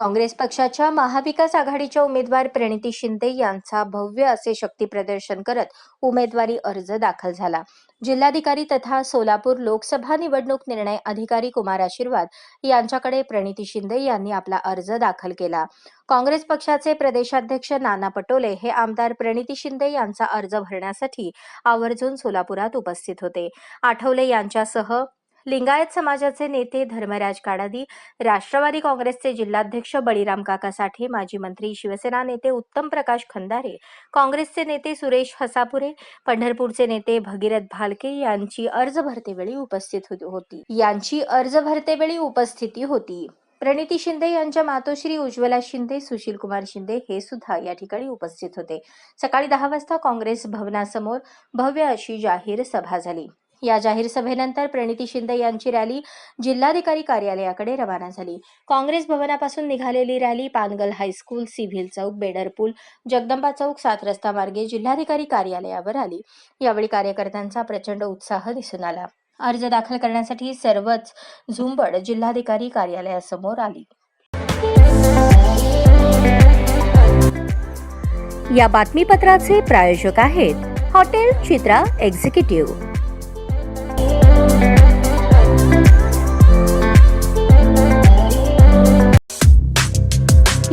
काँग्रेस पक्षाच्या महाविकास आघाडीच्या उमेदवार प्रणिती शिंदे यांचा भव्य असे शक्ती प्रदर्शन करत उमेदवारी अर्ज दाखल झाला. जिल्हाधिकारी तथा सोलापूर लोकसभा निवडणूक निर्णय अधिकारी कुमार आशीर्वाद यांच्याकडे प्रणिती शिंदे यांनी आपला अर्ज दाखल केला. काँग्रेस पक्षाचे प्रदेशाध्यक्ष नाना पटोले हे आमदार प्रणिती शिंदे यांचा अर्ज भरण्यासाठी आवर्जून सोलापुरात उपस्थित होते. आठवले यांच्यासह लिंगायत समाजाचे नेते धर्मराज काडादी राष्ट्रवादी काँग्रेसचे जिल्हाध्यक्ष बळीराम काका साठे माजी मंत्री शिवसेना नेते उत्तम प्रकाश खंदारे काँग्रेसचे नेते सुरेश हसापुरे पंढरपूरचे नेते भगीरथ भालके यांची अर्ज भरतेवेळी उपस्थित होती- यांची अर्ज भरतेवेळी उपस्थिती होती. प्रणिती शिंदे यांच्या मातोश्री उज्ज्वला शिंदे सुशील कुमार शिंदे हे सुद्धा या ठिकाणी उपस्थित होते. सकाळी दहा वाजता काँग्रेस भवनासमोर भव्य अशी जाहीर सभा झाली. या जाहीर सभेनंतर प्रणिती शिंदे यांची रॅली जिल्हाधिकारी कार्यालयाकडे रवाना झाली. काँग्रेस भवनापासून निघालेली rally Pangal high school civil चौक बेडरपूल जगदंबा चौक सात रस्ता मार्गे जिल्हाधिकारी कार्यालयावर आली. यावेळी कार्यकर्त्यांचा प्रचंड उत्साह दिसून आला. अर्ज दाखल करण्यासाठी सर्वच झुंबड जिल्हाधिकारी कार्यालयासमोर आली. या बातमीपत्राचे प्रायोजक आहेत हॉटेल चित्रा एक्झिक्युटिव्ह.